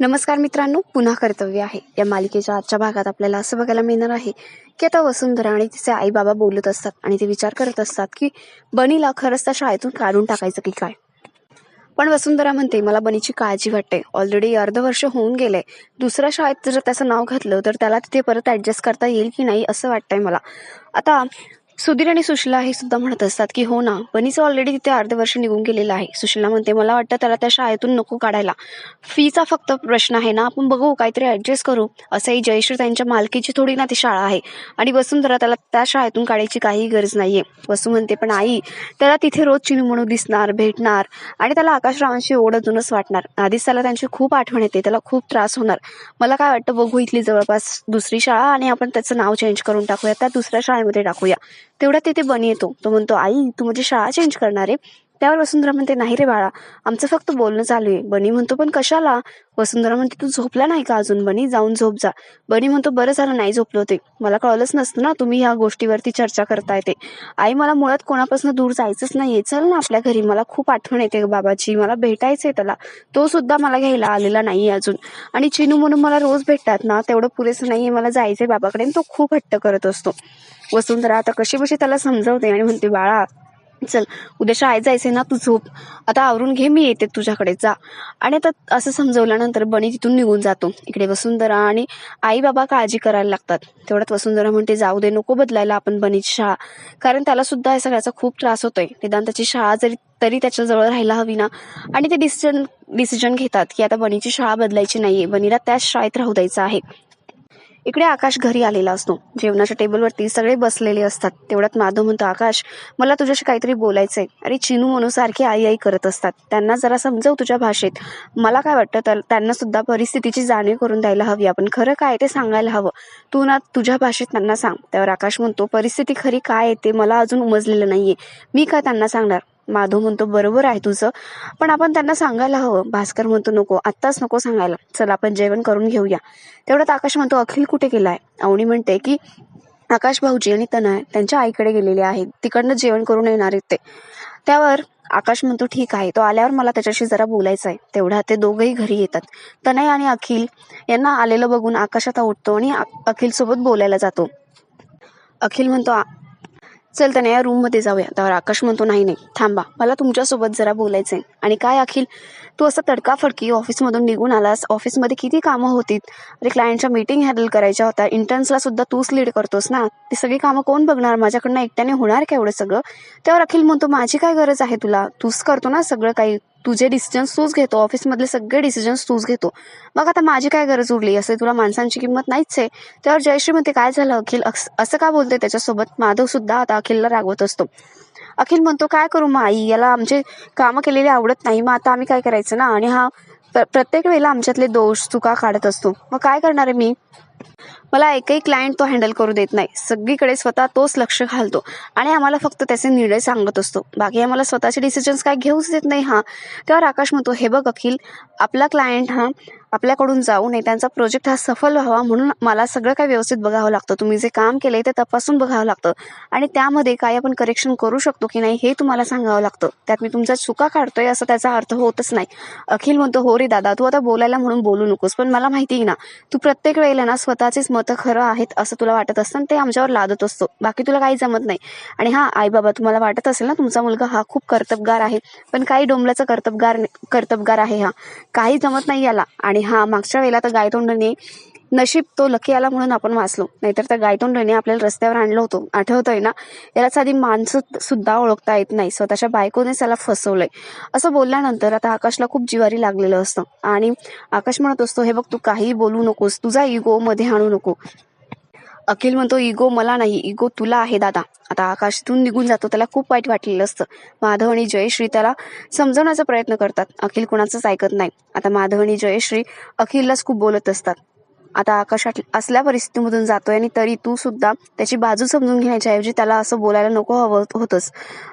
नमस्कार मित्रांनो पुन्हा कर्तव्य आहे. या मालिकेच्या आजच्या भागात आपल्याला असं बघायला मिळणार आहे की आता वसुंधरा आणि तिचे आई बाबा बोलत असतात आणि ते विचार करत असतात की बनीला खरंच त्या शाळेतून काढून टाकायचं की काय? पण वसुंधरा म्हणते मला बनीची काळजी वाटते. ऑलरेडी अर्ध वर्ष होऊन गेले. दुसऱ्या शाळेत जर त्याचं नाव घातलं तर त्याला तिथे परत ऍडजस्ट करता येईल की नाही असं वाटतंय मला. आता सुधीर आणि सुशीला हे सुद्धा म्हणत असतात की हो ना बनीचं ऑलरेडी तिथे अर्ध वर्ष निघून गेलेलं आहे. सुशीला म्हणते मला वाटतं त्याला त्या शाळेतून नको काढायला. फीचा फक्त प्रश्न आहे ना आपण बघू काहीतरी ऍडजस्ट करू. असंही जयश्री त्यांच्या मालकीची थोडी ना ती शाळा आहे. आणि वसुंधरा त्याला त्या शाळेतून काढायची काही गरज नाहीये. वसू म्हणते पण आई त्याला तिथे रोज चिनू म्हणून दिसणार भेटणार आणि त्याला आकाशरावांशी ओढतूनच वाटणार. आधीच त्याला त्यांची खूप आठवण येते त्याला खूप त्रास होणार. मला काय वाटतं बघू इथली जवळपास दुसरी शाळा आणि आपण त्याचं नाव चेंज करून टाकूया त्या दुसऱ्या शाळेमध्ये टाकूया. तेवढ्यात तिथे बनी येतो. तो म्हणतो आई तू माझी शाळा चेंज करणार आहे. त्यावर वसुंधरा म्हणते नाही रे बाळा आमचं फक्त बोलणं चालू आहे. बनी म्हणतो पण कशाला? वसुंधरा म्हणते तू झोपला नाही का अजून बनी? जाऊन झोप जा. बनी म्हणतो बरं झालं नाही झोपलो ते मला कळलंच नसतं ना तुम्ही ह्या गोष्टीवरती चर्चा करताय ते. आई मला मुळात कोणापासून दूर जायचंच नाहीये. चल ना आपल्या घरी. मला खूप आठवण येते बाबाची. मला भेटायचंय त्याला. तो सुद्धा मला घ्यायला आलेला नाहीये अजून. आणि चिनू म्हणून मला रोज भेटतात ना तेवढं पुरेसं नाहीये. मला जायचंय बाबाकडे तो खूप हट्ट करत असतो. वसुंधरा आता कशी बशी त्याला समजवते आणि म्हणते बाळा चल उद्या शाळेत जायचंय ना तू झोप. आता आवरून घे मी येते तुझ्याकडे जा. आणि आता असं समजवल्यानंतर बनी तिथून निघून जातो. इकडे वसुंधरा आणि आई बाबा काळजी करायला लागतात. तेवढ्यात वसुंधरा म्हणते जाऊ दे नको बदलायला आपण बनीची शाळा. कारण त्याला सुद्धा या सगळ्याचा खूप त्रास होतोय. निदान त्याची शाळा जरी तरी त्याच्याजवळ राहायला हवी ना. आणि ते डिसिजन डिसिजन घेतात की आता बनीची शाळा बदलायची नाहीये. बनीला त्याच शाळेत राहू द्यायचं आहे. इकडे आकाश घरी आलेला असतो. जेवणाच्या टेबलवरती सगळे बसलेले असतात. तेवढ्यात माधव म्हणतो आकाश मला तुझ्याशी काहीतरी बोलायचंय. अरे चिनू म्हणू सारखी आई आई करत असतात. त्यांना जरा समजव तुझ्या भाषेत. मला काय वाटतं तर त्यांना सुद्धा परिस्थितीची जाणीव करून द्यायला हवी. आपण खरं काय ते सांगायला हवं. तू ना तुझ्या भाषेत त्यांना सांग. त्यावर आकाश म्हणतो परिस्थिती खरी काय येते मला अजून उमजलेलं नाहीये. मी काय त्यांना सांगणार? माधव म्हणतो बरोबर आहे तुझं. पण आपण त्यांना सांगायला हवं. भास्कर म्हणतो नको आत्ताच नको सांगायला. चल आपण जेवण करून घेऊया. तेवढ्यात आकाश म्हणतो अखिल कुठे गेलाय? अवणी म्हणते की आकाश भाऊजी आणि तनय त्यांच्या आईकडे गेलेले आहेत. तिकडनं जेवण करून येणार आहेत ते. त्यावर आकाश म्हणतो ठीक आहे. तो आल्यावर मला त्याच्याशी जरा बोलायचं आहे तेवढ्या ते दोघंही घरी येतात. तनय आणि अखिल यांना आलेलं बघून आकाश आता उठतो आणि अखिल सोबत बोलायला जातो. अखिल म्हणतो चल त्याने या रूममध्ये जाऊया. त्यावर आकाश म्हणतो नाही नाही थांबा. मला तुमच्यासोबत जरा बोलायचंय. आणि काय अखिल तू असं तडकाफडकी ऑफिसमधून निघून आलास. ऑफिसमध्ये किती कामं होती? अरे क्लायंटच्या मीटिंग हॅडल करायच्या होत्या. इंटर्न्सला सुद्धा तूच लीड करतोस ना? ती सगळी कामं कोण बघणार? माझ्याकडनं एकट्याने होणार का एवढं सगळं? त्यावर अखिल म्हणतो माझी काय गरज आहे तुला? तूच करतो ना सगळं काही? तुझे डिसिजन्स तूच घेतो. ऑफिसमधले सगळे डिसिजन्स तूच घेतो. मग आता माझी काय गरज उरली? असे तुला माणसांची किंमत नाहीच आहे. त्यावर जयश्री म्हणते काय झालं अखिल? असं का बोलते? त्याच्यासोबत माधव सुद्धा आता अखिलला रागवत असतो. अखिल म्हणतो काय करू मग आई? याला आमचे कामं केलेली आवडत नाही. मग आता आम्ही काय करायचं ना? आणि हा प्रत्येक वेळेला आमच्यातले दोष चुका काढत असतो. मग काय करणार आहे मी? मला एकही क्लायंट तो हँडल करू देत नाही. सगळीकडे स्वतः तोच लक्ष घालतो. आणि आम्हाला फक्त त्याचे निर्णय सांगत असतो. बाकी आम्हाला स्वतःचे डिसिजन्स काय घेऊच देत नाही हा. त्यावर आकाश म्हणतो हे बघ अखिल आपला क्लायंट हा आपल्याकडून जाऊ नये. त्यांचा प्रोजेक्ट हा सफल व्हावा म्हणून मला सगळं काय व्यवस्थित बघावं लागतं. तुम्ही जे काम केलंय ते तपासून बघावं लागतं. आणि त्यामध्ये काय आपण करेक्शन करू शकतो की नाही हे तुम्हाला सांगावं लागतं. त्यात मी तुमच्या चुका काढतोय असं त्याचा अर्थ होतच नाही. अखिल म्हणतो हो रे दादा तू आता बोलायला म्हणून बोलू नकोस पण मला माहिती ना तू प्रत्येक वेळेला ना स्वतःचेच मतं खरं आहेत असं तुला वाटत असतं आणि ते आमच्यावर लादत असतो. बाकी तुला काही जमत नाही. आणि हा आई बाबा तुम्हाला वाटत असेल ना तुमचा मुलगा हा खूप कर्तबगार आहे पण काही डोंबल्याचा कर्तबगार कर्तबगार आहे हा. काही जमत नाही याला आणि हा मागच्या वेळेला तर गायतोंडने नशीब तो लकी आला म्हणून आपण वाचलो. नाहीतर त्या गायतोंडने आपल्याला रस्त्यावर आणलं होतं. आठवतंय ना? याला साधी माणसं सुद्धा ओळखता येत नाही. स्वतःच्या बायकोनेच त्याला फसवलंय. असं बोलल्यानंतर आता आकाशला खूप जिवारी लागलेलं असतं. आणि आकाश म्हणत असतो हे बघ तू काही बोलू नकोस. तुझा इगो मध्ये आणू नको. अखिल म्हणतो इगो मला नाही इगो तुला आहे दादा. आता आकाशातून निघून जातो त्याला खूप वाईट वाटलेलं असतं. माधव आणि जयश्री त्याला समजवण्याचा प्रयत्न करतात. अखिल कुणाचंच ऐकत नाही. आता माधव आणि जयश्री अखिललाच खूप बोलत असतात. आता आकाशात असल्या परिस्थितीमधून जातोय आणि तरी तू सुद्धा त्याची बाजू समजून घेण्याच्या ऐवजी त्याला असं बोलायला नको हवं होतंच.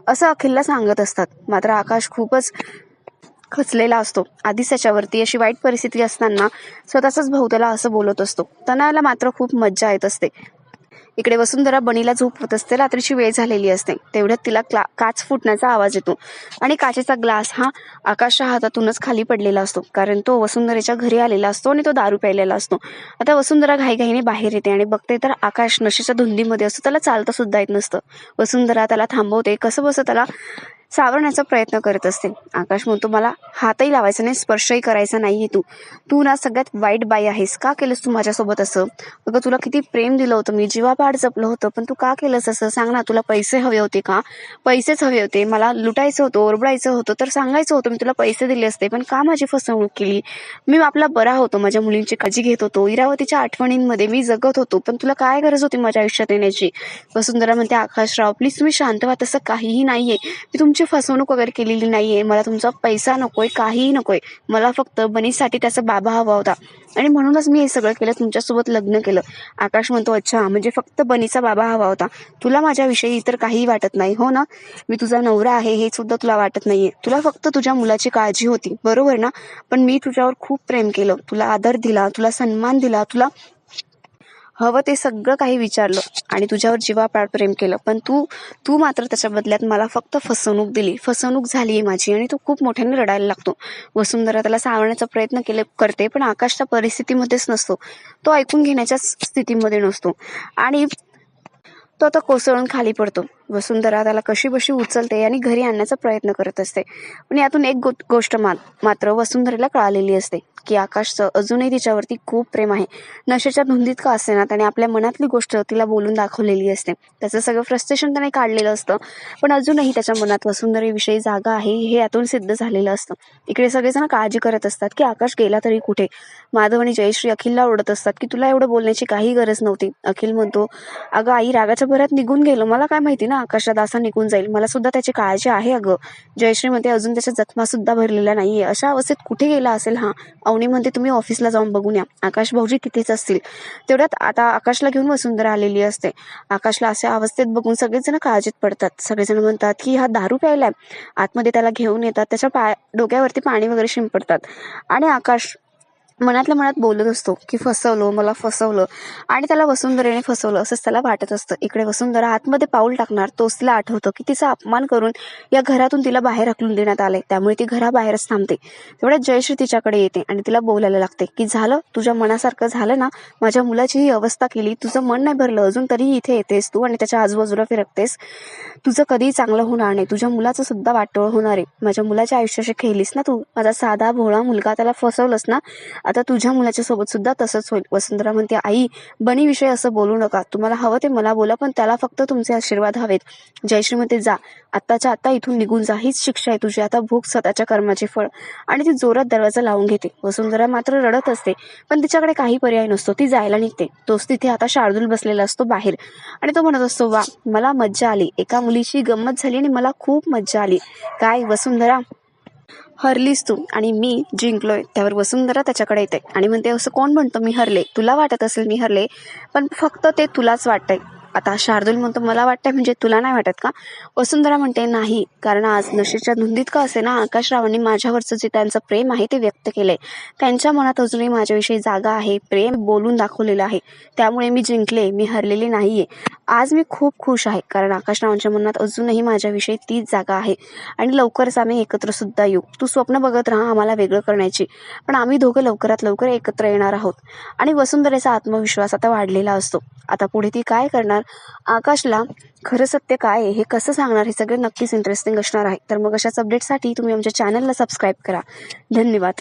असं अखिलला सांगत असतात. मात्र आकाश खूपच खचलेला असतो. आधीच त्याच्यावरती अशी वाईट परिस्थिती असताना स्वतःचाच भाऊ त्याला असं बोलत असतो. तनयाला मात्र खूप मज्जा येत असते. इकडे वसुंधरा बनीला झोपवत असते. रात्रीची वेळ झालेली असते. तेवढ्यात तिला क्ला काच फुटण्याचा आवाज येतो. आणि काचेचा ग्लास हा आकाशच्या हातातूनच खाली पडलेला असतो. कारण तो वसुंधरेच्या घरी आलेला असतो आणि तो दारू प्यायलेला असतो. आता वसुंधरा घाईघाईने बाहेर येते आणि बघते तर आकाश नशेच्या धुंदीमध्ये असतो. त्याला चालता सुद्धा येत नसतं. वसुंधरा त्याला थांबवते. कसं बसं त्याला सावरण्याचा प्रयत्न करत असते. आकाश म्हणतो मला हातही लावायचा नाही स्पर्शही करायचा नाहीये तू. तू ना सगळ्यात वाईट बाई आहेस. का केलंस तू माझ्यासोबत असं? अगं तुला किती प्रेम दिलं होतं. मी जीवापाड जपलं होतं. पण तू का केलंस असं? सांग ना तुला पैसे हवे होते का? पैसेच हवे होते. मला लुटायचं होतं ओरबडायचं होतं तर सांगायचं होतं मी तुला पैसे दिले असते. पण का माझी फसवणूक केली? मी आपला बरा होतो. माझ्या मुलींची काळजी घेत होतो. इरावतीच्या आठवणींमध्ये मी जगत होतो. पण तुला काय गरज होती माझ्या आयुष्यात येण्याची? वसुंधरा म्हणते आकाशराव प्लीज तुम्ही शांत व्हा. तसं काहीही नाहीये. मी तुमची फसवणूक वगैरे केलेली नाहीये. मला तुमचा पैसा नकोय काहीही नकोय. मला फक्त बनीसाठी त्याचा बाबा हवा होता. आणि म्हणूनच मी हे सगळं केलं. तुमच्यासोबत लग्न केलं. आकाश म्हणतो अच्छा म्हणजे फक्त बनीचा बाबा हवा होता. तुला माझ्याविषयी इतर काहीही वाटत नाही हो ना? मी तुझा नवरा आहे हे सुद्धा तुला वाटत नाहीये. तुला फक्त तुझ्या मुलाची काळजी होती बरोबर ना? पण मी तुझ्यावर खूप प्रेम केलं. तुला आदर दिला तुला सन्मान दिला तुला हवं ते सगळं काही विचारलं आणि तुझ्यावर जीवापाड प्रेम केलं. पण तू तू मात्र त्याच्या बदल्यात मला फक्त फसवणूक दिली. फसवणूक झाली आहे माझी आणि तो खूप मोठ्याने रडायला लागतो. वसुंधरा त्याला सावण्याचा प्रयत्न केले करते पण आकाश त्या परिस्थितीमध्येच नसतो. तो ऐकून घेण्याच्या स्थितीमध्ये नसतो. आणि तो आता कोसळून खाली पडतो. वसुंधरा त्याला कशी बशी उचलते आणि घरी आणण्याचा प्रयत्न करत असते. पण यातून एक गो- गोष्ट मात्र वसुंधरेला कळालेली असते की आकाशचं अजूनही तिच्यावरती खूप प्रेम आहे. नशेच्या धुंदीत का असेना त्याने आपल्या मनातली गोष्ट तिला बोलून दाखवलेली असते. त्याचं सगळं फ्रस्ट्रेशन त्याने काढलेलं असतं पण अजूनही त्याच्या मनात वसुंधरेविषयी जागा आहे हे यातून सिद्ध झालेलं असतं. इकडे सगळेजण काळजी करत असतात की आकाश गेला तरी कुठे? माधव आणि जयश्री अखिलला ओढत असतात की तुला एवढं बोलण्याची काही गरज नव्हती. अखिल म्हणतो अगं आई रागाच्या भरात निघून गेलो मला काय माहिती ना आकाशात असा निघून जाईल. मला सुद्धा त्याची काळजी आहे अगं. जयश्री म्हणते अजून त्याच्या जखमा सुद्धा भरलेल्या नाहीये. अशा अवस्थेत कुठे गेला असेल हा? अवनी म्हणते तुम्ही ऑफिसला जाऊन बघून या. आकाश भाऊजी तिथेच असतील. तेवढ्यात आता आकाशला घेऊन वसुंधरा आलेली असते. आकाशला अशा अवस्थेत बघून सगळेजण काळजीत पडतात. सगळेजण म्हणतात की हा दारू प्यायलाय. आतमध्ये त्याला घेऊन येतात. त्याच्या पाय डोक्यावरती पाणी वगैरे शिंपडतात. आणि आकाश मनातल्या मनात बोलत असतो की फसवलं मला फसवलं. आणि त्याला वसुंधरेने फसवलं असंच त्याला वाटत असतं. इकडे वसुंधरा आतमध्ये पाऊल टाकणार तोच तिला आठवतं की तिचा अपमान करून या घरातून तिला बाहेर हकलून देण्यात आलंय. त्यामुळे ती घराबाहेरच थांबते. तेवढ्यात जयश्री तिच्याकडे येते आणि तिला बोलायला लागते की झालं तुझ्या मनासारखं झालं ना? माझ्या मुलाची ही अवस्था केली तुझं मन नाही भरलं अजून तरीही इथे येतेस तू आणि त्याच्या आजूबाजूला फिरकतेस. तुझं कधीही चांगलं होणार नाही तुझ्या मुलाचं सुद्धा वाटोळ होणार आहे. माझ्या मुलाच्या आयुष्याशी खेळलीस ना तू? माझा साधा भोळा मुलगा त्याला फसवलंस ना? आता तुझ्या मुलाच्या सोबत सुद्धा तसंच होईल. वसुंधरा म्हणते आई बनीविषयी असं बोलू नका. तुम्हाला हवं ते मला बोला पण त्याला फक्त तुमचे आशीर्वाद हवेत. जयश्री म्हणते जा. आत्ताच्या आता इथून निघून जा. हीच शिक्षा आहे तुझी. आता भूक स्वतःच्या कर्माचे फळ. आणि ती जोरात दरवाजा लावून घेते. वसुंधरा मात्र रडत असते पण तिच्याकडे काही पर्याय नसतो. ती जायला निघते. तोच तिथे आता शार्दूल बसलेला असतो बाहेर. आणि तो म्हणत असतो वा मला मज्जा आली. एका मुलीची गंमत झाली आणि मला खूप मज्जा आली. काय वसुंधरा हरलीस तू आणि मी जिंकलोय. त्यावर वसुंधरा त्याच्याकडे येते. आणि म्हणते असं कोण म्हणतो मी हरले? तुला वाटत असेल मी हरले पण फक्त ते तुलाच वाटतंय. आता शार्दूल म्हणतो मला वाटतंय म्हणजे तुला नाही वाटत का? वसुंधरा म्हणते नाही कारण आज नशेच्या धुंदीत का असे ना आकाशरावांनी माझ्यावरचं जे त्यांचं प्रेम आहे ते व्यक्त केलंय. त्यांच्या मनात अजूनही माझ्याविषयी जागा आहे प्रेम बोलून दाखवलेलं आहे. त्यामुळे मी जिंकले मी हरलेले नाहीये. आज मी खूप खुश आहे कारण आकाशरावांच्या मनात अजूनही माझ्याविषयी तीच जागा आहे. आणि लवकरच आम्ही एकत्र सुद्धा येऊ. तू स्वप्न बघत राहा आम्हाला वेगळं करण्याची. पण आम्ही दोघं लवकरात लवकर एकत्र येणार आहोत. आणि वसुंधरेचा आत्मविश्वास आता वाढलेला असतो. आता पुढे ती काय करणार? आकाशला खरं सत्य काय आहे हे कसं सांगणार हे सगळं नक्कीच इंटरेस्टिंग असणार आहे. तर मग अशाच अपडेटसाठी तुम्ही आमच्या चॅनलला सबस्क्राईब करा. धन्यवाद.